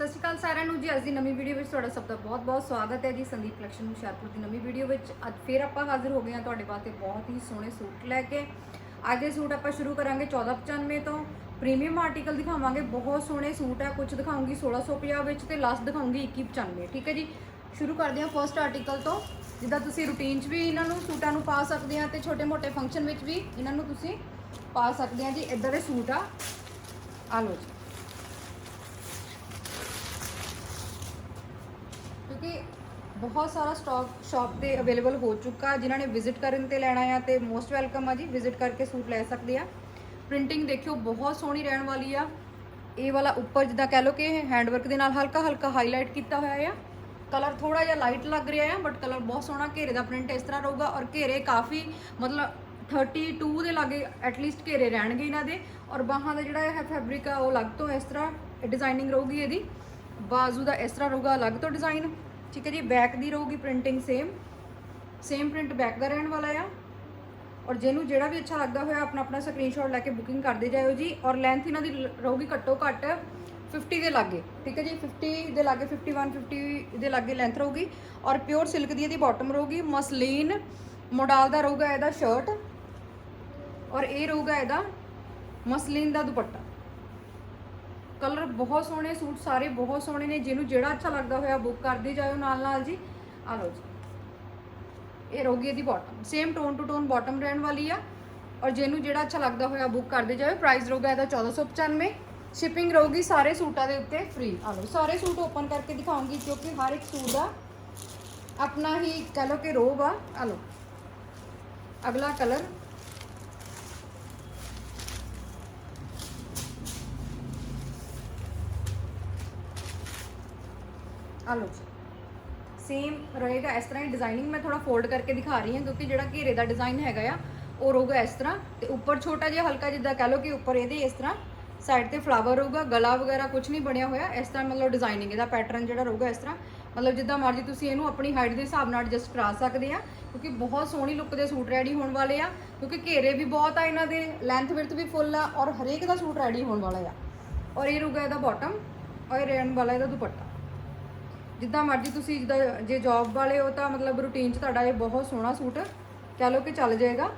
ਸਤਿ ਸ਼੍ਰੀ ਅਕਾਲ ਸਾਰਿਆਂ ਨੂੰ ਜੀ, ਅੱਜ ਦੀ ਨਵੀਂ ਵੀਡੀਓ ਵਿੱਚ ਤੁਹਾਡਾ ਸਭ ਦਾ ਬਹੁਤ-ਬਹੁਤ ਸਵਾਗਤ ਹੈ ਜੀ, ਸੰਦੀਪ ਕਲੈਕਸ਼ਨ ਹੁਸ਼ਿਆਰਪੁਰ ਦੀ ਨਵੀਂ ਵੀਡੀਓ ਵਿੱਚ। ਅੱਜ ਫੇਰ ਆਪਾਂ ਹਾਜ਼ਰ ਹੋ ਗਏ ਹਾਂ ਤੁਹਾਡੇ ਵਾਸਤੇ ਬਹੁਤ ਹੀ ਸੋਹਣੇ ਸੂਟ ਲੈ ਕੇ। ਅੱਜ ਦੇ ਸੂਟ ਆਪਾਂ ਸ਼ੁਰੂ ਕਰਾਂਗੇ 1495 ਤੋਂ। ਪ੍ਰੀਮੀਅਮ ਆਰਟੀਕਲ ਦਿਖਾਵਾਂਗੇ, ਬਹੁਤ ਸੋਹਣੇ ਸੂਟ ਹੈ ਕੁਝ ਦਿਖਾਉਂਗੀ 1650 ਵਿੱਚ ਤੇ ਲਾਸਟ ਦਿਖਾਉਂਗੀ 2195 ਠੀਕ ਹੈ ਜੀ? ਸ਼ੁਰੂ ਕਰਦੇ ਹਾਂ ਫਰਸਟ ਆਰਟੀਕਲ ਤੋਂ। ਜਿੱਦਾਂ ਤੁਸੀਂ ਰੂਟੀਨ 'ਚ ਵੀ ਇਹਨਾਂ ਨੂੰ ਸੂਟਾਂ ਨੂੰ ਪਾ ਸਕਦੇ ਆ ਤੇ ਛੋਟੇ-ਮੋਟੇ ਫੰਕਸ਼ਨ ਵਿੱਚ ਵੀ ਇਹਨਾਂ ਨੂੰ ਤੁਸੀਂ ਪਾ ਸਕਦੇ ਆ ਜੀ ਇਦਾਂ ਦੇ ਸੂਟ ਆ। ਆ ਲਓ ਜੀ। ਕਿਉਂਕਿ ਬਹੁਤ ਸਾਰਾ ਸਟਾਕ ਸ਼ਾਪ ਤੇ ਅਵੇਲੇਬਲ ਹੋ ਚੁੱਕਾ, ਜਿਨ੍ਹਾਂ ਨੇ ਵਿਜ਼ਿਟ ਕਰਨ ਤੇ ਲੈਣਾ ਆ ਤੇ ਮੋਸਟ ਵੈਲਕਮ ਆ ਜੀ ਵਿਜ਼ਿਟ ਕਰਕੇ ਸੂਟ ਲੈ ਸਕਦੇ ਆ। ਪ੍ਰਿੰਟਿੰਗ ਦੇਖਿਓ, ਬਹੁਤ ਸੋਹਣੀ ਰਹਿਣ ਵਾਲੀ ਆ। ਇਹ ਵਾਲਾ ਉੱਪਰ ਜਿੱਦਾਂ ਕਹਿ ਲਓ ਕਿ ਹੈਂਡਵਰਕ ਦੇ ਨਾਲ ਹਲਕਾ ਹਲਕਾ ਹਾਈਲਾਈਟ ਕੀਤਾ ਹੋਇਆ ਆ। ਕਲਰ ਥੋੜਾ ਜਿਹਾ ਲਾਈਟ ਲੱਗ ਰਿਹਾ ਆ ਬਟ ਕਲਰ ਬਹੁਤ ਸੋਹਣਾ ਘੇਰੇ ਦਾ ਪ੍ਰਿੰਟ ਇਸ ਤਰ੍ਹਾਂ ਰਹੂਗਾ ਔਰ ਘੇਰੇ ਕਾਫੀ ਮਤਲਬ 32 ਦੇ ਲਾਗੇ ਐਟਲੀਸਟ ਘੇਰੇ ਰਹਿਣਗੇ ਇਹਨਾਂ ਦੇ। ਔਰ ਬਾਹਾਂ ਦਾ ਜਿਹੜਾ ਹੈ ਫੈਬਰਿਕ ਆ, ਉਹ ਅਲੱਗ ਤੋਂ ਇਸ ਤਰ੍ਹਾਂ ਡਿਜ਼ਾਈਨਿੰਗ ਰਹੂਗੀ ਇਹਦੀ। ਬਾਜ਼ੂ ਦਾ ਇਸ ਤਰ੍ਹਾਂ ਰਹੂਗਾ ਅਲੱਗ ਤੋਂ ਡਿਜ਼ਾਈਨ ਠੀਕ ਹੈ ਜੀ ਬੈਕ ਦੀ ਰਹੂਗੀ printing same same print back ਦਾ ਰਹਿਣ ਵਾਲਾ ਆ। ਔਰ ਜਿਹਨੂੰ ਜਿਹੜਾ ਵੀ ਅੱਛਾ ਲੱਗਦਾ ਹੋਇਆ, ਆਪਣਾ ਆਪਣਾ ਸਕਰੀਨਸ਼ਾਟ ਲੈ ਕੇ ਬੁਕਿੰਗ ਕਰਦੇ ਜਾਇਓ ਜੀ। ਔਰ ਲੈਂਥ ਇਹਨਾਂ ਦੀ ਰਹੂਗੀ ਘੱਟੋ ਘੱਟ 50 ਦੇ ਲਾਗੇ, ਠੀਕ ਹੈ ਜੀ? 50 ਦੇ ਲਾਗੇ 51 50 ਦੇ ਲਾਗੇ ਲੈਂਥ ਰਹੂਗੀ। ਔਰ ਪਿਓਰ ਸਿਲਕ ਦੀ ਇਹਦੀ ਬਾਟਮ ਰਹੂਗੀ, ਮਸਲੀਨ, ਮੋਡਲ ਦਾ ਰਹੂਗਾ ਇਹਦਾ ਸ਼ਰਟ ਔਰ ਇਹ ਰਹੂਗਾ ਇਹਦਾ ਮਸਲੀਨ ਦਾ ਦੁਪੱਟਾ। ਕਲਰ ਬਹੁਤ ਸੋਹਣੇ, ਸੂਟ ਸਾਰੇ ਬਹੁਤ ਸੋਹਣੇ ਨੇ, ਜਿਹਨੂੰ ਜਿਹੜਾ ਅੱਛਾ ਲੱਗਦਾ ਹੋਇਆ ਬੁੱਕ ਕਰਦੇ ਜਾਇਓ ਨਾਲ ਨਾਲ ਜੀ। ਆ ਲਓ ਜੀ। ਇਹ ਰਹੂਗੀ ਇਹਦੀ bottom same tone to tone bottom ਰਹਿਣ ਵਾਲੀ ਆ। ਔਰ ਜਿਹਨੂੰ ਜਿਹੜਾ ਅੱਛਾ ਲੱਗਦਾ ਹੋਇਆ ਬੁੱਕ ਕਰਦੇ ਜਾਇਓ। ਪ੍ਰਾਈਸ ਰਹੂਗਾ ਇਹਦਾ 1495 ਸ਼ਿਪਿੰਗ ਰਹੂਗੀ ਸਾਰੇ ਸੂਟਾਂ ਦੇ ਉੱਤੇ ਫ੍ਰੀ ਆ ਲਓ, ਸਾਰੇ ਸੂਟ ਓਪਨ ਕਰਕੇ ਦਿਖਾਉਂਗੀ, ਕਿਉਂਕਿ ਹਰ ਇੱਕ ਸੂਟ ਦਾ ਆਪਣਾ ਹੀ ਕਹ ਲਓ ਕਿ ਰੋਬ ਆ ਆ ਲਓ। ਅਗਲਾ ਕਲਰ ਆ ਲਓ ਜੀ। ਸੇਮ ਰਹੇਗਾ ਇਸ ਤਰ੍ਹਾਂ ਹੀ ਡਿਜ਼ਾਈਨਿੰਗ ਮੈਂ ਥੋੜਾ ਫੋਲਡ ਕਰਕੇ ਦਿਖਾ ਰਹੀ ਹਾਂ ਕਿਉਂਕਿ ਜਿਹੜਾ ਘੇਰੇ ਦਾ ਡਿਜ਼ਾਈਨ ਹੈਗਾ ਆ, ਉਹ ਰਹੂਗਾ ਇਸ ਤਰ੍ਹਾਂ। ਤੇ ਉੱਪਰ ਛੋਟਾ ਜਿਹਾ ਹਲਕਾ ਜਿੱਦਾਂ ਕਹਿ ਲਓ ਕਿ ਉੱਪਰ ਇਹਦੇ ਇਸ ਤਰ੍ਹਾਂ ਸਾਈਡ ਤੇ ਫਲਾਵਰ ਰਹੂਗਾ, ਗਲਾ ਵਗੈਰਾ ਕੁਝ ਨਹੀਂ ਬਣਿਆ ਹੋਇਆ, ਇਸ ਤਰ੍ਹਾਂ ਮਤਲਬ ਡਿਜ਼ਾਈਨਿੰਗ ਇਹਦਾ ਪੈਟਰਨ ਜਿਹੜਾ ਰਹੂਗਾ ਇਸ ਤਰ੍ਹਾਂ। ਮਤਲਬ ਜਿੱਦਾਂ ਮਰਜ਼ੀ ਤੁਸੀਂ ਇਹਨੂੰ ਆਪਣੀ ਹਾਈਟ ਦੇ ਹਿਸਾਬ ਨਾਲ ਐਡਜਸਟ ਕਰਾ ਸਕਦੇ ਆ, ਕਿਉਂਕਿ ਬਹੁਤ ਸੋਹਣੀ ਲੁੱਕ ਦੇ ਸੂਟ ਰੈਡੀ ਹੋਣ ਵਾਲੇ ਆ, ਕਿਉਂਕਿ ਘੇਰੇ ਵੀ ਬਹੁਤ ਆ ਇਹਨਾਂ ਦੇ ਲੈਂਥ ਵਿਰਥ ਵੀ ਫੁੱਲ ਆ ਔਰ ਹਰੇਕ ਦਾ ਸੂਟ ਰੈਡੀ ਹੋਣ ਵਾਲਾ ਆ। ਔਰ ਇਹ ਰਹੂਗਾ ਇਹਦਾ ਬਾਟਮ ਔਰ ਇਹ ਰਹਿਣ ਵਾਲਾ ਇਹਦਾ ਦੁਪੱਟਾ। ਜਿੱਦਾਂ ਮਰਜ਼ੀ ਤੁਸੀਂ ਜਿੱਦਾਂ ਜੇ ਜੌਬ ਵਾਲੇ ਹੋ ਤਾਂ ਮਤਲਬ ਰੂਟੀਨ 'ਚ ਤੁਹਾਡਾ ਇਹ ਬਹੁਤ ਸੋਹਣਾ ਸੂਟ ਕਹਿ ਲਓ ਕਿ ਚੱਲ ਜਾਏਗਾ।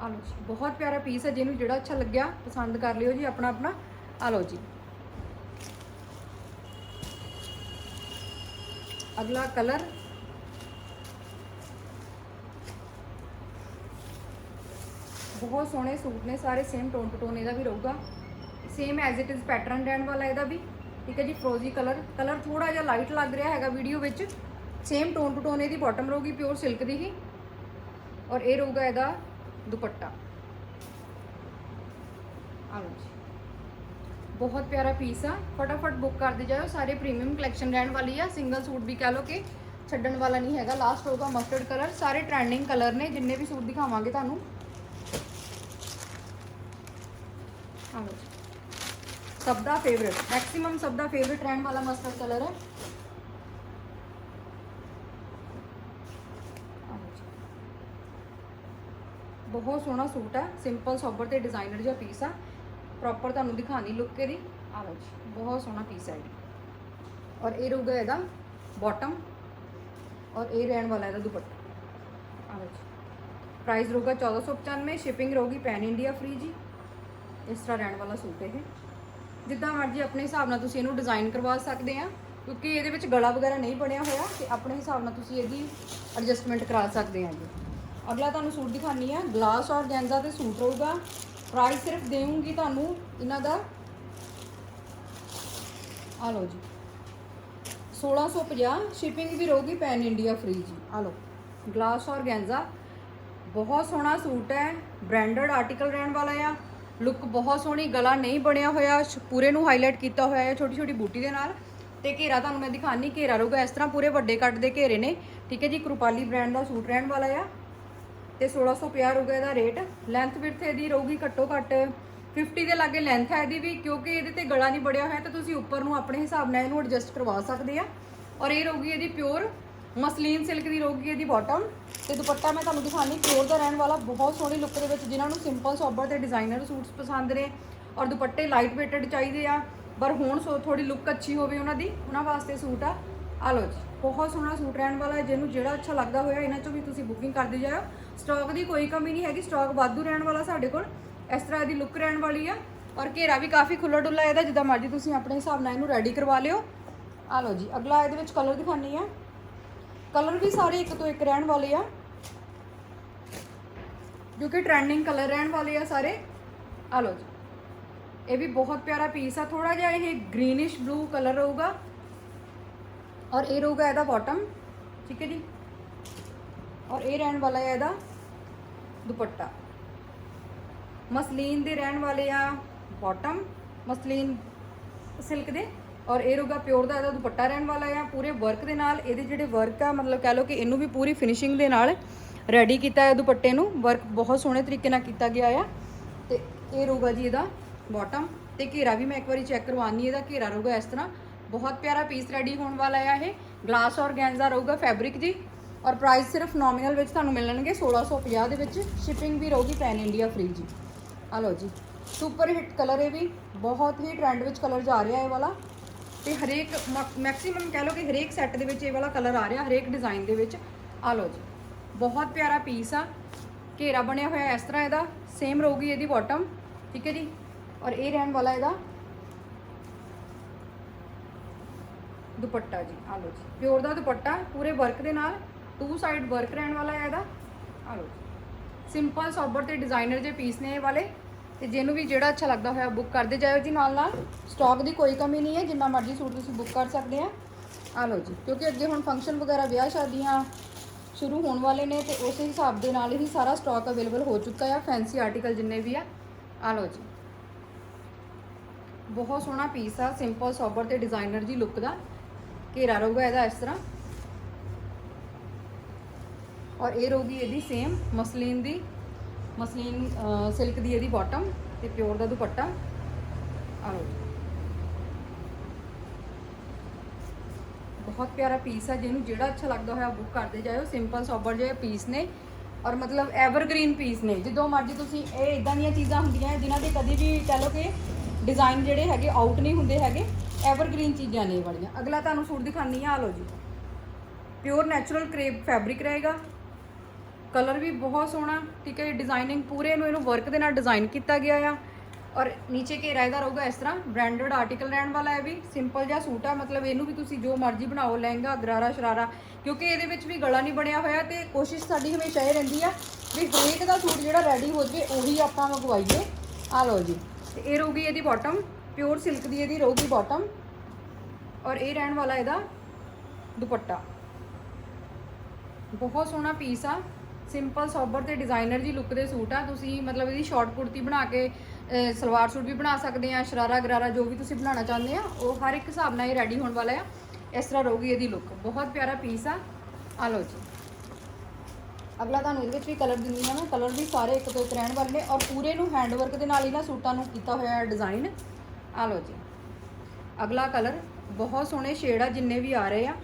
ਆ ਲਓ ਜੀ, ਬਹੁਤ ਪਿਆਰਾ ਪੀਸ ਹੈ ਜਿਹਨੂੰ ਜਿਹੜਾ ਅੱਛਾ ਲੱਗਿਆ, ਪਸੰਦ ਕਰ ਲਿਓ ਜੀ ਆਪਣਾ ਆਪਣਾ। ਆ ਲਓ ਜੀ। ਅਗਲਾ ਕਲਰ ਬਹੁਤ ਸੋਹਣੇ ਸੂਟ ਨੇ, ਸਾਰੇ ਸੇਮ ਟੋਨ ਟੂ ਟੋਨ ਇਹਦਾ ਵੀ ਰਹੂਗਾ। Same as it is pattern ਰਹਿਣ ਵਾਲਾ ਇਹਦਾ ਵੀ। ਠੀਕ ਹੈ ਜੀ ਫਰੋਜ਼ੀ ਕਲਰ ਕਲਰ ਥੋੜਾ ਜਿਹਾ ਲਾਈਟ ਲੱਗ ਰਿਹਾ ਹੈਗਾ ਵੀਡੀਓ ਵਿੱਚ। ਸੇਮ ਟੋਨ ਟੂ ਟੋਨ ਇਹਦੀ ਬਾਟਮ ਰਹੂਗੀ ਪਿਓਰ ਸਿਲਕ ਦੀ ਹੀ। ਔਰ ਇਹ ਰਹੂਗਾ ਇਹਦਾ ਦੁਪੱਟਾ। ਆ ਜੀ। ਬਹੁਤ ਪਿਆਰਾ ਪੀਸ ਆ। ਫਟਾਫਟ ਬੁੱਕ ਕਰਦੇ ਜਾਓ। ਸਾਰੇ ਪ੍ਰੀਮੀਅਮ ਕਲੈਕਸ਼ਨ ਰਹਿਣ ਵਾਲੀ ਆ। ਸਿੰਗਲ ਸੂਟ ਵੀ ਕਹਿ ਲਓ ਕਿ ਛੱਡਣ ਵਾਲਾ ਨਹੀਂ ਹੈਗਾ। ਲਾਸਟ ਹੋਊਗਾ ਮਸਟਰਡ ਕਲਰ ਸਾਰੇ ਟ੍ਰੈਂਡਿੰਗ ਕਲਰ ਨੇ। ਜਿੰਨੇ ਵੀ ਸੂਟ ਦਿਖਾਵਾਂਗੇ ਤੁਹਾਨੂੰ। ਆ ਜੀ। ਸਭ ਦਾ ਫੇਵਰਿਟ ਮੈਕਸਿਮਮ ਸਭ ਦਾ ਫੇਵਰਿਟ ਰਹਿਣ ਵਾਲਾ ਮਸਟਰਡ ਕਲਰ ਹੈ। ਬਹੁਤ ਸੋਹਣਾ ਸੂਟ ਹੈ ਸਿੰਪਲ ਸੋਬਰ ਤੇ ਡਿਜ਼ਾਈਨਰ ਜਿਹਾ ਪੀਸ ਆ। ਪ੍ਰੋਪਰ ਤੁਹਾਨੂੰ ਦਿਖਾਣੀ ਲੁੱਕ ਇਹਦੀ। ਆ ਲਓ ਜੀ, ਬਹੁਤ ਸੋਹਣਾ ਪੀਸ ਹੈ ਇਹ ਔਰ ਇਹ ਰਹੂਗਾ ਇਹਦਾ ਬਾਟਮ ਔਰ ਇਹ ਰਹਿਣ ਵਾਲਾ ਇਹਦਾ ਦੁਪੱਟਾ। ਆ ਲਓ ਜੀ। ਪ੍ਰਾਈਸ ਰਹੂਗਾ 1495 ਸ਼ਿਪਿੰਗ ਰਹੂਗੀ ਪੈਨ ਇੰਡੀਆ ਫ੍ਰੀ ਜੀ। ਇਸ ਤਰ੍ਹਾਂ ਰਹਿਣ ਵਾਲਾ ਸੂਟ ਇਹ। ਜਿੱਦਾਂ ਮਰਜ਼ੀ ਆਪਣੇ ਹਿਸਾਬ ਨਾਲ ਤੁਸੀਂ ਇਹਨੂੰ ਡਿਜ਼ਾਈਨ ਕਰਵਾ ਸਕਦੇ ਆ, ਕਿਉਂਕਿ ਇਹਦੇ ਵਿੱਚ ਗਲਾ ਵਗੈਰਾ ਨਹੀਂ ਬਣਿਆ ਹੋਇਆ ਤੇ ਆਪਣੇ ਹਿਸਾਬ ਨਾਲ ਤੁਸੀਂ ਇਹਦੀ ਐਡਜਸਟਮੈਂਟ ਕਰਾ ਸਕਦੇ ਆ ਜੀ। ਅਗਲਾ ਤੁਹਾਨੂੰ ਸੂਟ ਦਿਖਾਨੀ ਆ ਗਲਾਸ ਔਰ ਗੈਂਜ਼ਾ ਤੇ ਸੂਟ ਹੋਊਗਾ ਪ੍ਰਾਈਸ ਸਿਰਫ ਦੇਵਾਂਗੀ ਤੁਹਾਨੂੰ ਇਹਨਾਂ ਦਾ। ਆ ਲਓ ਜੀ। 1650 ਸ਼ਿਪਿੰਗ ਵੀ ਰਹੂਗੀ ਪੈਨ ਇੰਡੀਆ ਫ੍ਰੀ ਜੀ। ਆ ਲਓ ਗਲਾਸ ਔਰ ਗੈਂਜ਼ਾ ਬਹੁਤ ਸੋਹਣਾ ਸੂਟ ਹੈ ਬ੍ਰਾਂਡਡ ਆਰਟੀਕਲ ਰਹਿਣ ਵਾਲਾ ਆ। ਲੁੱਕ ਬਹੁਤ ਸੋਹਣੀ, ਗਲਾ ਨਹੀਂ ਬਣਿਆ ਹੋਇਆ ਪੂਰੇ ਨੂੰ ਹਾਈਲਾਈਟ ਕੀਤਾ ਹੋਇਆ ਹੈ, ਛੋਟੀ ਛੋਟੀ ਬੂਟੀ ਦੇ ਨਾਲ। ਤੇ ਘੇਰਾ ਤੁਹਾਨੂੰ ਮੈਂ ਦਿਖਾਣੀ ਘੇਰਾ ਰਹੂਗਾ ਇਸ ਤਰ੍ਹਾਂ ਪੂਰੇ ਵੱਡੇ ਕੱਟ ਦੇ ਘੇਰੇ ਨੇ। ਠੀਕ ਹੈ ਜੀ, ਕਰੂਪਾਲੀ ਬ੍ਰਾਂਡ ਦਾ ਸੂਟ ਰਹਿਣ ਵਾਲਾ ਆ। ਤੇ 1650 ਰਹੂਗਾ ਇਹਦਾ ਰੇਟ ਲੈਂਥ ਵਿਡਥ ਇਹਦੀ ਰਹੂਗੀ ਘੱਟੋ ਘੱਟ 50 ਦੇ ਲਾਗੇ ਲੈਂਥ ਹੈ ਇਹਦੀ ਵੀ, ਕਿਉਂਕਿ ਇਹਦੇ ਤੇ ਗਲਾ ਨਹੀਂ ਬੜਿਆ ਹੋਇਆ, ਤਾਂ ਤੁਸੀਂ ਉੱਪਰ ਨੂੰ ਆਪਣੇ ਹਿਸਾਬ ਨਾਲ ਇਹਨੂੰ ਐਡਜਸਟ ਕਰਵਾ ਸਕਦੇ ਆ। ਔਰ ਇਹ ਰਹੂਗੀ ਇਹਦੀ ਪਿਓਰ ਮਸਲੀਨ ਸਿਲਕ ਦੀ ਰਹੂਗੀ ਇਹਦੀ ਬਾਟਮ ਤੇ ਦੁਪੱਟਾ ਮੈਂ ਤੁਹਾਨੂੰ ਦਿਖਾਣੀ ਪਿਓਰ ਦਾ ਰਹਿਣ ਵਾਲਾ ਬਹੁਤ ਸੋਹਣੀ ਲੁੱਕ ਦੇ ਵਿੱਚ, ਜਿਨ੍ਹਾਂ ਨੂੰ ਸਿੰਪਲ ਸੋਬਰ ਤੇ ਡਿਜ਼ਾਈਨਰ ਸੂਟਸ ਪਸੰਦ ਨੇ ਔਰ ਦੁਪੱਟੇ ਲਾਈਟ ਵੇਟਡ ਚਾਹੀਦੇ ਆ। ਪਰ ਹੁਣ ਸੋ ਥੋੜੀ ਲੁੱਕ ਅੱਛੀ ਹੋਵੇ ਉਹਨਾਂ ਦੀ, ਉਹਨਾਂ ਵਾਸਤੇ ਸੂਟ ਆ। ਆ ਲਓ ਜੀ, ਬਹੁਤ ਸੋਹਣਾ ਸੂਟ ਰਹਿਣ ਵਾਲਾ ਹੈ, ਜਿਹਨੂੰ ਜਿਹੜਾ ਅੱਛਾ ਲੱਗਦਾ ਹੋਇਆ, ਇਹਨਾਂ ਚੋਂ ਵੀ ਤੁਸੀਂ ਬੁਕਿੰਗ ਕਰਦੇ ਜਾਓ ਸਟਾਕ ਦੀ ਕੋਈ ਕਮੀ ਨਹੀਂ ਹੈਗੀ ਸਟਾਕ ਵਾਧੂ ਰਹਿਣ ਵਾਲਾ ਸਾਡੇ ਕੋਲ। ਇਸ ਤਰ੍ਹਾਂ ਇਹਦੀ ਲੁੱਕ ਰਹਿਣ ਵਾਲੀ ਆ। ਔਰ ਘੇਰਾ ਵੀ ਕਾਫੀ ਖੁੱਲਾ ਡੁੱਲਾ ਇਹਦਾ, ਜਿੱਦਾਂ ਮਰਜ਼ੀ ਤੁਸੀਂ ਆਪਣੇ ਹਿਸਾਬ ਨਾਲ ਇਹਨੂੰ ਰੈਡੀ ਕਰਵਾ ਲਿਓ। ਆ ਲਓ ਜੀ, ਅਗਲਾ ਇਹਦੇ ਵਿੱਚ ਕਲਰ ਦਿਖਾਣੀ ਆ ਕਲਰ ਵੀ ਸਾਰੇ ਇੱਕ ਤੋਂ ਇੱਕ ਰਹਿਣ ਵਾਲੇ ਆ। ਜੋ ਕਿ ਟ੍ਰੈਂਡਿੰਗ ਕਲਰ ਰਹਿਣ ਵਾਲੇ ਆ ਸਾਰੇ। ਆ ਲਓ ਜੀ। ਇਹ ਵੀ ਬਹੁਤ ਪਿਆਰਾ ਪੀਸ ਆ। ਥੋੜਾ ਜਿਹਾ ਇਹ ਗ੍ਰੀਨਿਸ਼ ਬਲੂ ਕਲਰ ਰਹੂਗਾ ਔਰ ਇਹ ਰਹੂਗਾ ਇਹਦਾ ਬਾਟਮ ਠੀਕ ਹੈ ਜੀ। ਔਰ ਇਹ ਰਹਿਣ ਵਾਲਾ ਹੈ ਇਹਦਾ ਦੁਪੱਟਾ। ਮਸਲੀਨ ਦੇ ਰਹਿਣ ਵਾਲੇ ਆ ਬਾਟਮ ਮਸਲੀਨ ਸਿਲਕ ਦੇ। ਔਰ ਇਹ ਰਹੂਗਾ ਪਿਓਰ ਦਾ ਇਹਦਾ ਦੁਪੱਟਾ ਰਹਿਣ ਵਾਲਾ ਆ, ਪੂਰੇ ਵਰਕ ਦੇ ਨਾਲ, ਇਹਦੇ ਜਿਹੜੇ ਵਰਕ ਆ, ਮਤਲਬ ਕਹਿ ਲਓ ਕਿ ਇਹਨੂੰ ਵੀ ਪੂਰੀ ਫਿਨਿਸ਼ਿੰਗ ਦੇ ਨਾਲ ਰੈਡੀ ਕੀਤਾ ਹੈ ਦੁਪੱਟੇ ਨੂੰ। ਵਰਕ ਬਹੁਤ ਸੋਹਣੇ ਤਰੀਕੇ ਨਾਲ ਕੀਤਾ ਗਿਆ ਆ। ਤੇ ਇਹ ਰਹੂਗਾ ਜੀ ਇਹਦਾ ਬਾਟਮ ਤੇ ਘੇਰਾ ਵੀ ਮੈਂ ਇੱਕ ਵਾਰੀ ਚੈੱਕ ਕਰਵਾਨੀ ਇਹਦਾ ਘੇਰਾ ਰਹੂਗਾ ਇਸ ਤਰ੍ਹਾਂ। ਬਹੁਤ ਪਿਆਰਾ ਪੀਸ ਰੈਡੀ ਹੋਣ ਵਾਲਾ ਆ ਇਹ। ਗਲਾਸ ਔਰਗੈਂਜ਼ਾ ਰਹੂਗਾ ਫੈਬਰਿਕ ਜੀ। ਔਰ ਪ੍ਰਾਈਸ ਸਿਰਫ ਨੋਮੀਨਲ ਵਿੱਚ ਤੁਹਾਨੂੰ ਮਿਲਣਗੇ 1650 ਦੇ ਵਿੱਚ। ਸ਼ਿਪਿੰਗ ਵੀ ਰਹੂਗੀ ਪੈਨ ਇੰਡੀਆ ਫ੍ਰੀ ਜੀ। ਆ ਲਓ ਜੀ। ਸੁਪਰ ਹਿੱਟ ਕਲਰ ਇਹ ਵੀ। ਬਹੁਤ ਹੀ ਟ੍ਰੈਂਡ ਵਿੱਚ ਕਲਰ ਜਾ ਰਿਹਾ ਇਹ ਵਾਲਾ। ਤੇ ਹਰੇਕ ਮੈਕਸਿਮਮ ਕਹਿ ਲਓ ਕਿ ਹਰੇਕ ਸੈੱਟ ਦੇ ਵਿੱਚ ਇਹ ਵਾਲਾ ਕਲਰ ਆ ਰਿਹਾ, ਹਰੇਕ ਡਿਜ਼ਾਈਨ ਦੇ ਵਿੱਚ। ਆ ਲਓ ਜੀ, ਬਹੁਤ ਪਿਆਰਾ ਪੀਸ ਆ। ਘੇਰਾ ਬਣਿਆ ਹੋਇਆ ਇਸ ਤਰ੍ਹਾਂ ਇਹਦਾ ਸੇਮ ਰਹੂਗੀ ਇਹਦੀ ਬਾਟਮ ਠੀਕ ਹੈ ਜੀ? ਔਰ ਇਹ ਰਹਿਣ ਵਾਲਾ ਇਹਦਾ ਦੁਪੱਟਾ ਜੀ ਆ ਲਓ ਜੀ। ਪਿਓਰ ਦਾ ਦੁਪੱਟਾ, ਪੂਰੇ ਵਰਕ ਦੇ ਨਾਲ ਟੂ ਸਾਈਡ ਵਰਕ ਰਹਿਣ ਵਾਲਾ ਹੈ ਇਹਦਾ। ਆ ਲਓ ਜੀ। ਸਿੰਪਲ ਸੋਬਰ ਤੇ ਡਿਜ਼ਾਈਨਰ ਜੇ ਪੀਸ ਨੇ ਇਹ ਵਾਲੇ। ਤੇ ਜਿਹਨੂੰ ਵੀ ਜਿਹੜਾ ਅੱਛਾ ਲੱਗਦਾ ਹੋਇਆ ਬੁੱਕ ਕਰਦੇ ਜਾਇਓ ਜੀ ਨਾਲ ਨਾਲ। ਸਟਾਕ ਦੀ ਕੋਈ ਕਮੀ ਨਹੀਂ ਹੈ, ਜਿੰਨਾ ਮਰਜ਼ੀ ਸੂਟ ਤੁਸੀਂ ਬੁੱਕ ਕਰ ਸਕਦੇ ਆ। ਆ ਲਓ ਜੀ, ਕਿਉਂਕਿ ਅੱਗੇ ਹੁਣ ਫੰਕਸ਼ਨ ਵਗੈਰਾ ਵਿਆਹ ਸ਼ਾਦੀਆਂ ਸ਼ੁਰੂ ਹੋਣ ਵਾਲੇ ਨੇ ਤੇ ਉਸੇ ਹਿਸਾਬ ਦੇ ਨਾਲ ਹੀ ਸਾਰਾ ਸਟਾਕ ਅਵੇਲੇਬਲ ਹੋ ਚੁੱਕਾ ਆ ਫੈਂਸੀ ਆਰਟੀਕਲ ਜਿੰਨੇ ਵੀ ਆ। ਆ ਲਓ ਜੀ। ਬਹੁਤ ਸੋਹਣਾ ਪੀਸ ਆ ਸਿੰਪਲ ਸੋਬਰ ਤੇ ਡਿਜ਼ਾਈਨਰ ਦੀ ਲੁੱਕ ਦਾ। ਘੇਰਾ ਰਹੂਗਾ ਇਹਦਾ ਇਸ ਤਰ੍ਹਾਂ। ਔਰ ਇਹ ਰਹੂਗੀ ਇਹਦੀ ਸੇਮ ਮਸਲੀਨ ਦੀ। ਮਸਲੀਨ ਸਿਲਕ ਦੀ ਇਹਦੀ ਬਾਟਮ ਤੇ ਪਿਓਰ ਦਾ ਦੁਪੱਟਾ। ਆ ਲਓ ਜੀ। ਬਹੁਤ ਪਿਆਰਾ ਪੀਸ ਆ ਜਿਹਨੂੰ ਜਿਹੜਾ ਅੱਛਾ ਲੱਗਦਾ ਹੋਇਆ ਬੁੱਕ ਕਰਦੇ ਜਾਇਓ। ਸਿੰਪਲ ਸੋਬਰ ਜਿਹੇ ਪੀਸ ਨੇ। ਔਰ ਮਤਲਬ ਐਵਰਗ੍ਰੀਨ ਪੀਸ ਨੇ। ਜਦੋਂ ਮਰਜ਼ੀ ਤੁਸੀਂ ਇਹ ਇਦਾਂ ਦੀਆਂ ਚੀਜ਼ਾਂ ਹੁੰਦੀਆਂ ਜਿਨ੍ਹਾਂ ਦੇ ਕਦੀ ਵੀ ਕਹ ਲਓ ਕਿ ਡਿਜ਼ਾਈਨ ਜਿਹੜੇ ਹੈਗੇ ਆਊਟ ਨਹੀਂ ਹੁੰਦੇ ਹੈਗੇ ਐਵਰਗ੍ਰੀਨ ਚੀਜ਼ਾਂ ਨੇ ਵਾਲੀਆਂ। ਅਗਲਾ ਤੁਹਾਨੂੰ ਸੂਟ ਦਿਖਾਨੀ ਆ ਆ ਲਓ ਜੀ। ਪਿਓਰ ਨੈਚੁਰਲ ਕਰੇਪ ਫੈਬਰਿਕ ਰਹੇਗਾ। ਕਲਰ ਵੀ ਬਹੁਤ ਸੋਹਣਾ, ਠੀਕ ਹੈ ਡਿਜ਼ਾਈਨਿੰਗ ਪੂਰੇ ਨੂੰ ਇਹਨੂੰ ਵਰਕ ਦੇ ਨਾਲ ਡਿਜ਼ਾਈਨ ਕੀਤਾ ਗਿਆ ਆ। ਔਰ ਨੀਚੇ ਘੇਰਾ ਇਹਦਾ ਰਹੂਗਾ ਇਸ ਤਰ੍ਹਾਂ ਬ੍ਰਾਂਡਡ ਆਰਟੀਕਲ ਰਹਿਣ ਵਾਲਾ ਹੈ ਵੀ ਸਿੰਪਲ ਜਿਹਾ ਸੂਟ ਆ, ਮਤਲਬ ਇਹਨੂੰ ਵੀ ਤੁਸੀਂ ਜੋ ਮਰਜ਼ੀ ਬਣਾਓ, ਲਹਿੰਗਾ ਗਰਾਰਾ ਸ਼ਰਾਰਾ, ਕਿਉਂਕਿ ਇਹਦੇ ਵਿੱਚ ਵੀ ਗਲਾ ਨਹੀਂ ਬਣਿਆ ਹੋਇਆ ਤੇ ਕੋਸ਼ਿਸ਼ ਸਾਡੀ ਹਮੇਸ਼ਾ ਇਹ ਰਹਿੰਦੀ ਆ ਵੀ ਹਰੇਕ ਦਾ ਸੂਟ ਜਿਹੜਾ ਰੈਡੀ ਹੋ ਜਾਵੇ, ਉਹੀ ਆਪਾਂ ਮੰਗਵਾਈਏ। ਆ ਲਓ ਜੀ, ਤੇ ਇਹ ਰਹੂਗੀ ਇਹਦੀ ਬਾਟਮ ਪਿਓਰ ਸਿਲਕ ਦੀ ਇਹਦੀ ਰਹੂਗੀ ਬਾਟਮ ਔਰ ਇਹ ਰਹਿਣ ਵਾਲਾ ਇਹਦਾ ਦੁਪੱਟਾ। ਬਹੁਤ ਸੋਹਣਾ ਪੀਸ ਆ। ਸਿੰਪਲ ਸੋਬਰ ਤੇ ਡਿਜ਼ਾਈਨਰ ਜੀ ਲੁੱਕ ਦੇ ਸੂਟ ਆ। ਤੁਸੀਂ ਮਤਲਬ ਇਹਦੀ ਸ਼ਾਰਟ ਕੁੜਤੀ ਬਣਾ ਕੇ ਸਲਵਾਰ ਸੂਟ ਵੀ ਬਣਾ ਸਕਦੇ ਆ, ਸ਼ਰਾਰਾ ਗਰਾਰਾ ਜੋ ਵੀ ਤੁਸੀਂ ਬਣਾਉਣਾ ਚਾਹੁੰਦੇ ਆ, ਉਹ ਹਰ ਇੱਕ ਹਿਸਾਬ ਨਾਲ ਇਹ ਰੈਡੀ ਹੋਣ ਵਾਲਾ ਆ। ਇਸ ਤਰ੍ਹਾਂ ਰਹੂਗੀ ਇਹਦੀ ਲੁੱਕ ਬਹੁਤ ਪਿਆਰਾ ਪੀਸ ਆ। ਆ ਲਓ ਜੀ। ਅਗਲਾ ਤੁਹਾਨੂੰ ਇਹਦੇ ਵਿੱਚ ਵੀ ਕਲਰ ਦਿੰਦੀ ਹਾਂ ਮੈਂ। ਕਲਰ ਵੀ ਸਾਰੇ ਇੱਕ ਤੋਂ ਇੱਕ ਰਹਿਣ ਵਾਲੇ ਨੇ ਔਰ ਪੂਰੇ ਨੂੰ ਹੈਂਡ ਵਰਕ ਦੇ ਨਾਲ ਹੀ ਨਾ ਸੂਟਾਂ ਨੂੰ ਕੀਤਾ ਹੋਇਆ ਹੈ ਡਿਜ਼ਾਈਨ ਆ ਲਓ ਜੀ। ਅਗਲਾ ਕਲਰ ਬਹੁਤ ਸੋਹਣੇ ਸ਼ੇਡ ਆ, ਜਿੰਨੇ ਵੀ ਆ ਰਹੇ ਆ।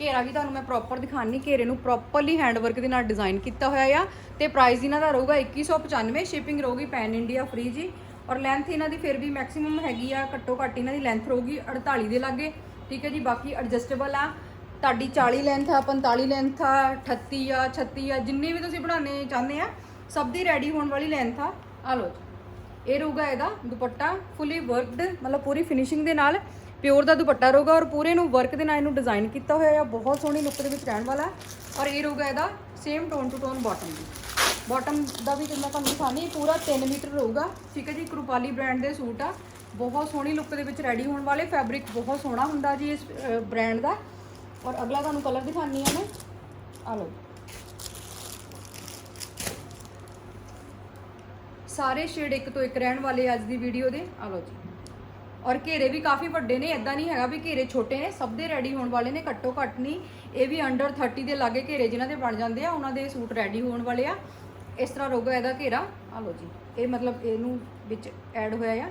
ਘੇਰਾ ਵੀ ਤੁਹਾਨੂੰ ਮੈਂ ਪ੍ਰੋਪਰ ਦਿਖਾਣੀ ਘੇਰੇ ਨੂੰ ਪ੍ਰੋਪਰਲੀ ਹੈਂਡ ਵਰਕ ਦੇ ਨਾਲ ਡਿਜ਼ਾਈਨ ਕੀਤਾ ਹੋਇਆ ਆ ਤੇ ਪ੍ਰਾਈਸ ਇਹਨਾਂ ਦਾ ਰਹੂਗਾ 2195 ਸ਼ਿਪਿੰਗ ਰਹੂਗੀ ਪੈਨ ਇੰਡੀਆ ਫ੍ਰੀ ਜੀ ਔਰ ਲੈਂਥ ਇਹਨਾਂ ਦੀ ਫਿਰ ਵੀ ਮੈਕਸਿਮਮ ਹੈਗੀ ਆ, ਘੱਟੋ ਘੱਟ ਇਹਨਾਂ ਦੀ ਲੈਂਥ ਰਹੂਗੀ 48 ਦੇ ਲਾਗੇ, ਠੀਕ ਹੈ ਜੀ, ਬਾਕੀ ਐਡਜਸਟੇਬਲ ਆ। ਤੁਹਾਡੀ 40 ਲੈਂਥ ਆ 45 ਲੈਂਥ ਆ 38 ਆ 36 ਆ, ਜਿੰਨੀ ਵੀ ਤੁਸੀਂ ਬਣਾਉਣੇ ਚਾਹੁੰਦੇ ਆ, ਸਭ ਦੀ ਰੈਡੀ ਹੋਣ ਵਾਲੀ ਲੈਂਥ ਆ। ਆ ਲਓ ਜੀ, ਇਹ ਰਹੂਗਾ ਇਹਦਾ ਦੁਪੱਟਾ ਫੁੱਲੀ ਵਰਕਡ ਮਤਲਬ ਪੂਰੀ ਫਿਨਿਸ਼ਿੰਗ ਦੇ ਨਾਲ। ਪਿਓਰ ਦਾ ਦੁਪੱਟਾ ਰਹੂਗਾ ਔਰ ਪੂਰੇ ਨੂੰ ਵਰਕ ਦੇ ਨਾਲ ਇਹਨੂੰ ਡਿਜ਼ਾਈਨ ਕੀਤਾ ਹੋਇਆ ਆ ਬਹੁਤ ਸੋਹਣੀ ਲੁੱਕ ਦੇ ਵਿੱਚ ਰਹਿਣ ਵਾਲਾ ਔਰ ਇਹ ਰਹੂਗਾ ਇਹਦਾ same tone to tone bottom the. Bottom ਦਾ ਵੀ ਮੈਂ ਤੁਹਾਨੂੰ ਦਿਖਾਣੀ, ਪੂਰਾ 3 ਮੀਟਰ ਰਹੂਗਾ। ਠੀਕ ਹੈ ਜੀ ਕਰੂਪਾਲੀ ਬ੍ਰਾਂਡ ਦੇ ਸੂਟ ਆ। ਬਹੁਤ ਸੋਹਣੀ ਲੁੱਕ ਦੇ ਵਿੱਚ ਰੈਡੀ ਹੋਣ ਵਾਲੇ ਫੈਬਰਿਕ ਬਹੁਤ ਸੋਹਣਾ ਹੁੰਦਾ ਜੀ ਇਸ ਬ੍ਰਾਂਡ ਦਾ। ਔਰ ਅਗਲਾ ਤੁਹਾਨੂੰ ਕਲਰ ਦਿਖਾਣੀ ਆ ਮੈਂ। ਆ ਲਓ। ਸਾਰੇ ਸ਼ੇਡ ਇੱਕ ਤੋਂ ਇੱਕ ਰਹਿਣ ਵਾਲੇ ਅੱਜ ਦੀ ਵੀਡੀਓ ਦੇ। ਆ ਲਓ ਜੀ। ਔਰ ਘੇਰੇ ਵੀ ਕਾਫੀ ਵੱਡੇ ਨੇ ਐਦਾਂ ਨਹੀਂ ਹੈਗਾ ਵੀ ਘੇਰੇ ਛੋਟੇ ਨੇ, ਸਭ ਦੇ ਰੈਡੀ ਹੋਣ ਵਾਲੇ ਨੇ, ਘੱਟੋ ਘੱਟ ਨਹੀਂ, ਇਹ ਵੀ ਅੰਡਰ 30 ਦੇ ਲਾਗੇ ਘੇਰੇ ਜਿਨ੍ਹਾਂ ਦੇ ਬਣ ਜਾਂਦੇ ਆ, ਉਹਨਾਂ ਦੇ ਸੂਟ ਰੈਡੀ ਹੋਣ ਵਾਲੇ ਆ। ਇਸ ਤਰ੍ਹਾਂ ਰਹੂਗਾ ਇਹਦਾ ਘੇਰਾ ਆ ਲਓ ਜੀ, ਇਹ ਮਤਲਬ ਇਹਨੂੰ ਵਿੱਚ ਐਡ ਹੋਇਆ ਆ।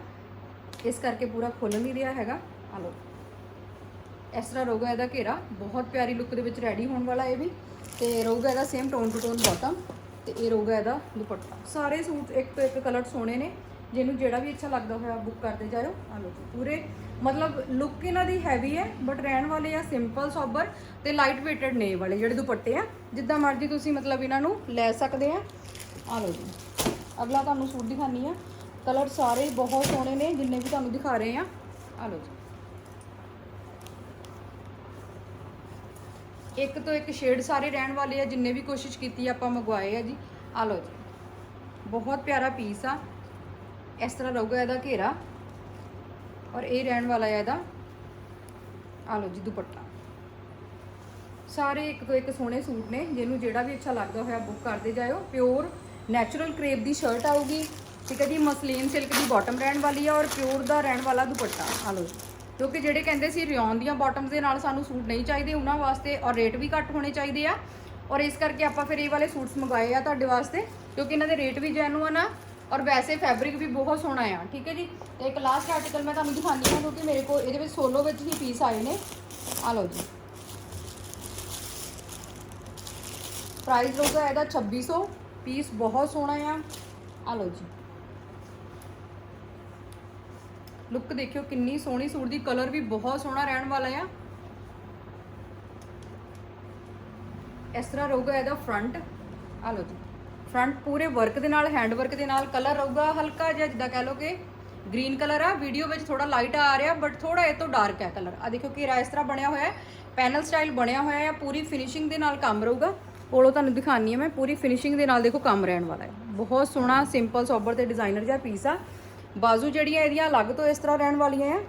ਇਸ ਕਰਕੇ ਪੂਰਾ ਖੁੱਲ ਨਹੀਂ ਰਿਹਾ ਹੈਗਾ ਆ ਲਓ। ਇਸ ਤਰ੍ਹਾਂ ਰਹੂਗਾ ਇਹਦਾ ਘੇਰਾ, ਬਹੁਤ ਪਿਆਰੀ ਲੁੱਕ ਦੇ ਵਿੱਚ ਰੈਡੀ ਹੋਣ ਵਾਲਾ ਇਹ ਵੀ। ਤੇ ਰਹੂਗਾ ਇਹਦਾ same tone to tone bottom ਤੇ ਇਹ ਰਹੂਗਾ ਇਹਦਾ ਦੁਪੱਟਾ। ਸਾਰੇ ਸੂਟ ਇੱਕ ਤੋਂ ਇੱਕ ਕਲਰ ਸੋਹਣੇ ਨੇ ਜਿਹਨੂੰ ਜਿਹੜਾ ਵੀ ਅੱਛਾ ਲੱਗਦਾ ਹੋਇਆ ਬੁੱਕ ਕਰਦੇ ਜਾਇਓ। ਆ ਲਓ ਜੀ, ਪੂਰੇ। ਮਤਲਬ ਲੁੱਕ ਇਹਨਾਂ ਦੀ ਹੈਵੀ ਹੈ ਬਟ ਰਹਿਣ ਵਾਲੇ ਆ ਸਿੰਪਲ ਸੋਬਰ ਤੇ ਲਾਈਟ ਵੇਟਡ ਨੇ ਵਾਲੇ ਜਿਹੜੇ ਦੁਪੱਟੇ ਆ। ਜਿੱਦਾਂ ਮਰਜ਼ੀ ਤੁਸੀਂ ਮਤਲਬ ਇਹਨਾਂ ਨੂੰ ਲੈ ਸਕਦੇ ਆ। ਆ ਲਓ ਜੀ, ਅਗਲਾ ਤੁਹਾਨੂੰ ਸੂਟ ਦਿਖਾਨੀ ਆ। ਕਲਰ ਸਾਰੇ ਬਹੁਤ ਸੋਹਣੇ ਨੇ, ਜਿੰਨੇ ਵੀ ਤੁਹਾਨੂੰ ਦਿਖਾ ਰਹੇ ਆ। ਆ ਲਓ ਜੀ। ਇੱਕ ਤੋਂ ਇੱਕ ਸ਼ੇਡ ਸਾਰੇ ਰਹਿਣ ਵਾਲੇ ਆ, ਜਿੰਨੇ ਵੀ ਕੋਸ਼ਿਸ਼ ਕੀਤੀ ਆਪਾਂ ਮੰਗਵਾਏ ਆ ਜੀ। ਆ ਲਓ ਜੀ, ਬਹੁਤ ਪਿਆਰਾ ਪੀਸ ਆ। ਇਸ ਤਰ੍ਹਾਂ ਰਹੂਗਾ ਇਹਦਾ ਘੇਰਾ। ਔਰ ਇਹ ਰਹਿਣ ਵਾਲਾ ਹੈ ਇਹਦਾ। ਆ ਲਓ ਜੀ ਦੁਪੱਟਾ। ਸਾਰੇ ਇੱਕ ਤੋਂ ਇੱਕ ਸੋਹਣੇ ਸੂਟ ਨੇ, ਜਿਹਨੂੰ ਜਿਹੜਾ ਵੀ ਅੱਛਾ ਲੱਗਦਾ ਹੋਇਆ ਬੁੱਕ ਕਰਦੇ ਜਾਇਓ। ਪਿਓਰ ਨੈਚੁਰਲ ਕਰੇਪ ਦੀ ਸ਼ਰਟ ਆਊਗੀ। ਠੀਕ ਹੈ ਜੀ, ਮਸਲੀਨ ਸਿਲਕ ਦੀ ਬਾਟਮ ਰਹਿਣ ਵਾਲੀ ਆ ਔਰ ਪਿਓਰ ਦਾ ਰਹਿਣ ਵਾਲਾ ਦੁਪੱਟਾ। ਆ ਲਓ ਜੀ। ਕਿਉਂਕਿ ਜਿਹੜੇ ਕਹਿੰਦੇ ਸੀ ਰਿਓਨ ਦੀਆਂ ਬਾਟਮਸ ਦੇ ਨਾਲ ਸਾਨੂੰ ਸੂਟ ਨਹੀਂ ਚਾਹੀਦੇ, ਉਹਨਾਂ ਵਾਸਤੇ ਔਰ ਰੇਟ ਵੀ ਘੱਟ ਹੋਣੇ ਚਾਹੀਦੇ ਆ। ਔਰ ਇਸ ਕਰਕੇ ਆਪਾਂ ਫਿਰ ਇਹ ਵਾਲੇ ਸੂਟਸ ਮੰਗਵਾਏ ਆ ਤੁਹਾਡੇ ਵਾਸਤੇ, ਕਿਉਂਕਿ ਇਹਨਾਂ ਦੇ ਰੇਟ ਵੀ ਜੈਨੂਅਨ ਆ। ਔਰ ਵੈਸੇ ਫੈਬਰਿਕ ਵੀ ਬਹੁਤ ਸੋਹਣਾ ਆ, ਠੀਕ ਹੈ ਜੀ? ਤੇ ਇੱਕ ਲਾਸਟ ਆਰਟੀਕਲ ਮੈਂ ਤੁਹਾਨੂੰ ਦਿਖਾਉਂਦੀ ਹਾਂ, ਕਿਉਂਕਿ ਮੇਰੇ ਕੋਲ ਇਹਦੇ ਵਿੱਚ ਸੋਲੋ ਵਿੱਚ ਹੀ ਪੀਸ ਆਏ ਨੇ। ਆ ਲਓ ਜੀ। ਪ੍ਰਾਈਸ ਰਹੂਗਾ ਇਹਦਾ 2600 ਪੀਸ ਬਹੁਤ ਸੋਹਣਾ ਆ। ਆ ਲਓ ਜੀ। ਲੁੱਕ ਦੇਖਿਓ ਕਿੰਨੀ ਸੋਹਣੀ ਸੂਟ ਦੀ ਕਲਰ ਵੀ ਬਹੁਤ ਸੋਹਣਾ ਰਹਿਣ ਵਾਲਾ ਆ। ਇਸ ਤਰ੍ਹਾਂ ਰਹੂਗਾ ਇਹਦਾ ਫਰੰਟ ਆ ਲਓ ਜੀ। ਫਰੰਟ ਪੂਰੇ ਵਰਕ ਦੇ ਨਾਲ ਹੈਂਡ ਵਰਕ ਦੇ ਨਾਲ ਕਲਰ ਰਹੂਗਾ ਹਲਕਾ ਜਿਹਾ, ਜਿੱਦਾਂ ਕਹਿ ਲਓ ਕਿ ਗ੍ਰੀਨ ਕਲਰ ਆ। ਵੀਡੀਓ ਵਿੱਚ ਥੋੜਾ ਲਾਈਟ ਆ ਰਿਹਾ ਬਟ ਥੋੜਾ ਇਹ ਤੋਂ ਡਾਰਕ ਹੈ ਕਲਰ ਆ ਦੇਖੋ ਘੇਰਾ ਇਸ ਤਰ੍ਹਾਂ ਬਣਿਆ ਹੋਇਆ ਹੈ। ਪੈਨਲ ਸਟਾਈਲ ਬਣਿਆ ਹੋਇਆ ਹੈ। ਪੂਰੀ ਫਿਨਿਸ਼ਿੰਗ ਦੇ ਨਾਲ ਕੰਮ ਰਹੂਗਾ। ਕੋਲੋਂ ਤੁਹਾਨੂੰ ਦਿਖਾਣੀ ਹੈ ਮੈਂ। ਪੂਰੀ ਫਿਨਿਸ਼ਿੰਗ ਦੇ ਨਾਲ ਦੇਖੋ ਕੰਮ ਰਹਿਣ ਵਾਲਾ ਹੈ। ਬਹੁਤ ਸੋਹਣਾ ਸਿੰਪਲ ਸੋਬਰ ਤੇ ਡਿਜ਼ਾਈਨਰ ਜਿਹਾ ਪੀਸ ਆ। ਬਾਜ਼ੂ ਜਿਹੜੀਆਂ ਇਹਦੀਆਂ ਅਲੱਗ ਤੋਂ ਇਸ ਤਰ੍ਹਾਂ ਰਹਿਣ ਵਾਲੀਆਂ ਆ।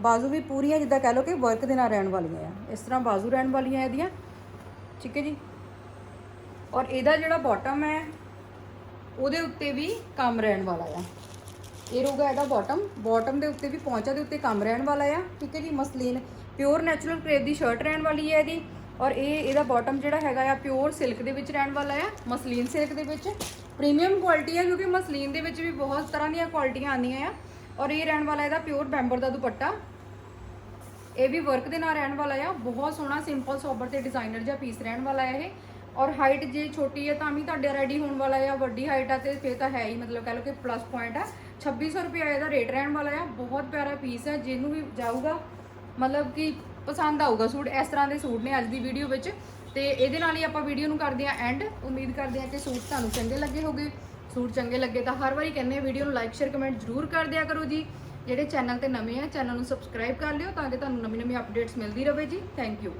ਬਾਜ਼ੂ ਵੀ ਪੂਰੀਆਂ, ਜਿੱਦਾਂ ਕਹਿ ਲਓ ਕਿ ਵਰਕ ਦੇ ਨਾਲ ਰਹਿਣ ਵਾਲੀਆਂ ਆ। ਇਸ ਤਰ੍ਹਾਂ ਬਾਜ਼ੂ ਰਹਿਣ ਵਾਲੀਆਂ ਇਹਦੀਆਂ। ਠੀਕ ਹੈ ਜੀ? ਔਰ ਇਹਦਾ ਜਿਹੜਾ ਬਾਟਮ ਹੈ, ਉਹਦੇ ਉੱਤੇ ਵੀ ਕੰਮ ਰਹਿਣ ਵਾਲਾ ਆ। ਇਹ ਰਹੂਗਾ ਇਹਦਾ ਬਾਟਮ ਬਾਟਮ ਦੇ ਉੱਤੇ ਵੀ ਪੌਂਚਾ ਦੇ ਉੱਤੇ ਕੰਮ ਰਹਿਣ ਵਾਲਾ ਆ, ਠੀਕ ਹੈ ਜੀ? ਮਸਲੀਨ ਪਿਓਰ ਨੈਚੁਰਲ ਕ੍ਰੇਪ ਦੀ ਸ਼ਰਟ ਰਹਿਣ ਵਾਲੀ ਹੈ ਇਹਦੀ। ਔਰ ਇਹ ਇਹਦਾ ਬਾਟਮ ਜਿਹੜਾ ਹੈਗਾ ਆ ਪਿਓਰ ਸਿਲਕ ਦੇ ਵਿੱਚ ਰਹਿਣ ਵਾਲਾ ਆ ਮਸਲੀਨ ਸਿਲਕ ਦੇ ਵਿੱਚ। ਪ੍ਰੀਮੀਅਮ ਕੁਆਲਿਟੀ ਆ, ਕਿਉਂਕਿ ਮਸਲੀਨ ਦੇ ਵਿੱਚ ਵੀ ਬਹੁਤ ਤਰ੍ਹਾਂ ਦੀਆਂ ਕੁਆਲਿਟੀਆਂ ਆਉਂਦੀਆਂ ਆ। ਔਰ ਇਹ ਰਹਿਣ ਵਾਲਾ ਇਹਦਾ ਪਿਓਰ ਬੈਂਬਰ ਦਾ ਦੁਪੱਟਾ। ਇਹ ਵੀ ਵਰਕ ਦੇ ਨਾਲ ਰਹਿਣ ਵਾਲਾ ਆ। ਬਹੁਤ ਸੋਹਣਾ ਸਿੰਪਲ ਸੋਬਰ ਤੇ ਡਿਜ਼ਾਈਨਰ ਜਿਹਾ ਪੀਸ ਰਹਿਣ ਵਾਲਾ ਹੈ ਇਹ। ਔਰ ਹਾਈਟ ਜੇ ਛੋਟੀ ਹੈ ਤਾਂ ਵੀ ਤੁਹਾਡੇ ਰੈਡੀ ਹੋਣ ਵਾਲਾ ਆ ਵੱਡੀ ਹਾਈਟ ਆ ਤੇ ਫੇਰ ਤਾਂ ਹੈ ਹੀ, ਮਤਲਬ ਕਹਿ ਲਓ ਕਿ ਪਲੱਸ ਪੁਆਇੰਟ ਆ। 2600 ਰੁਪਏ ਇਹਦਾ ਰੇਟ ਰਹਿਣ ਵਾਲਾ ਆ, ਬਹੁਤ ਪਿਆਰਾ ਪੀਸ ਹੈ ਜਿਹਨੂੰ ਵੀ ਜਾਊਗਾ, ਮਤਲਬ ਕਿ ਪਸੰਦ ਆਊਗਾ ਸੂਟ, ਇਸ ਤਰ੍ਹਾਂ ਦੇ ਸੂਟ ਨੇ ਅੱਜ ਦੀ ਵੀਡੀਓ ਵਿੱਚ। ਤੇ ਇਹਦੇ ਨਾਲ ਹੀ ਆਪਾਂ ਵੀਡੀਓ ਨੂੰ ਕਰਦੇ ਆ ਐਂਡ ਉਮੀਦ ਕਰਦੇ ਆ ਕਿ ਸੂਟ ਤੁਹਾਨੂੰ ਚੰਗੇ ਲੱਗੇ ਹੋਗੇ। ਸੂਟ ਚੰਗੇ ਲੱਗੇ ਤਾਂ ਹਰ ਵਾਰੀ ਕਹਿੰਦੇ ਆ ਵੀਡੀਓ ਨੂੰ ਲਾਈਕ ਸ਼ੇਅਰ ਕਮੈਂਟ ਜ਼ਰੂਰ ਕਰ ਦਿਆ ਕਰੋ ਜੀ। ਜਿਹੜੇ ਚੈਨਲ ਤੇ ਨਵੇਂ ਆ ਚੈਨਲ ਨੂੰ ਸਬਸਕ੍ਰਾਈਬ ਕਰ ਲਿਓ ਤਾਂ ਕਿ ਤੁਹਾਨੂੰ ਨਵੀਂ ਨਵੀਂ ਅਪਡੇਟਸ ਮਿਲਦੀ ਰਹੇ ਜੀ। Thank you